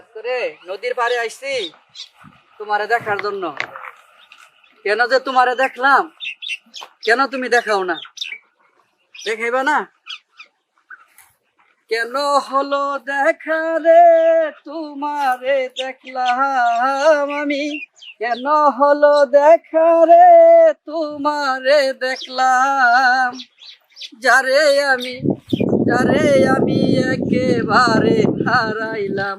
হঠাৎ করে নদীর পাড়ে আইছি তোমারে দেখার জন্য। কেন যে তোমারে দেখলাম, কেন তুমি দেখাও না? দেখাইবা না? কেন হলো দেখা রে, তোমারে দেখলাম আমি? কেন হলো দেখা রে, তোমারে দেখলাম? যারে আমি যারে আমি একেবারে হারাইলাম।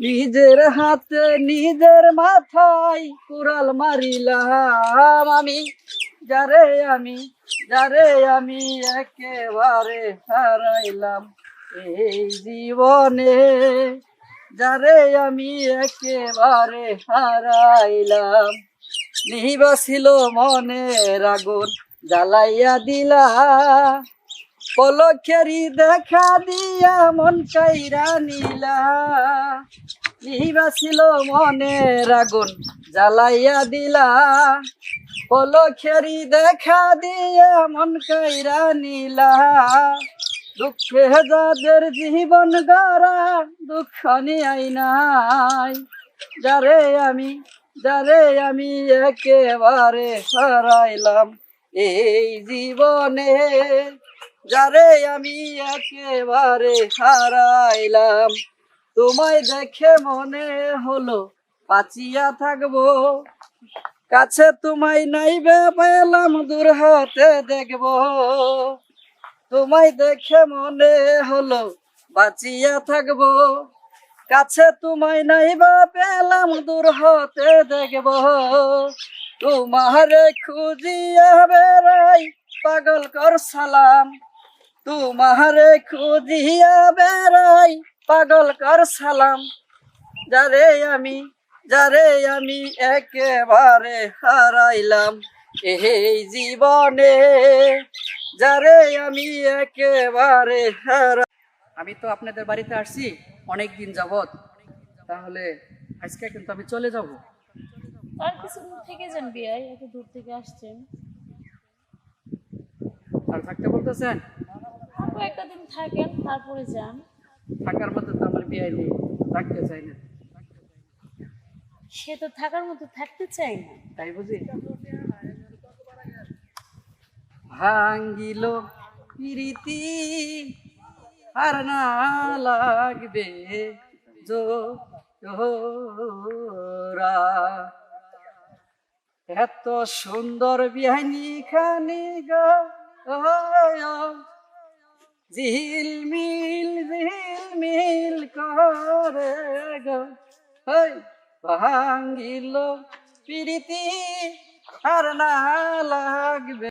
নিজের হাতে, নিজের মাথায় কুড়াল মারিলাম আমি। যারে আমি যারে আমি একেবারে হারাইলাম এই জীবনে। যারে আমি একেবারে হারাইলাম। নিহিবা ছিল মনের আগুন জ্বালাইয়া দিলা। পলকেরি দেখা দিয়া মন কাইরা নীলা। নিহিবা ছিল মনের আগুন জ্বালাইয়া দিলা। পলকেরি দেখা দিয়া মন কাইরা নীলা। দুঃখে যাদের জীবন গড়া, দুঃখ নিয়াই নাই। যারে আমি যারে আমি একেবারে হারাইলাম এই জীবনে। যারে আমি একেবারে হারাইলাম, তোমায় দেখে মনে হলো পাচিয়া থাকব। কাছে তোমায় নাইবে পেলাম দূর হতে দেখব। তোমায় দেখে মনে হলো বাঁচিয়া থাকব। কাছে তোমায় নাইবা পেলাম দূর হতে দেখব। তোমারে খুঁজিয়া বেড়াই পাগল কর সালাম। তোমারে খুঁজিয়া বেড়াই পাগল কর সালাম। যারে আমি যারে আমি একেবারে হারাইলাম এই জীবনে যারে আমি একেবারে হারা আমি তো আপনাদের বাড়িতে আসছি অনেক দিন যাবত তাহলে আজকে কিন্তু আমি চলে যাব। আর কিছু দূর থেকে যান বিয়াই এত দূর থেকে আসছেন। আর থাকতে বলতেছেন? কয়েকটা দিন থাকেন তারপরে যান। থাকার মতো তো আমার বিয়ে নেই থাকতে চাই না। সে তো থাকার মতো থাকতে চাই না। তাই বুঝি? ভাঙ্গিল প্রীতি আর না লাগবে জোরা এত সুন্দর বিহানি খানি গো। ঝিলমিল ঝিলমিল করে গো। হই ভাঙ্গিল প্রীতি আর না লাগবে।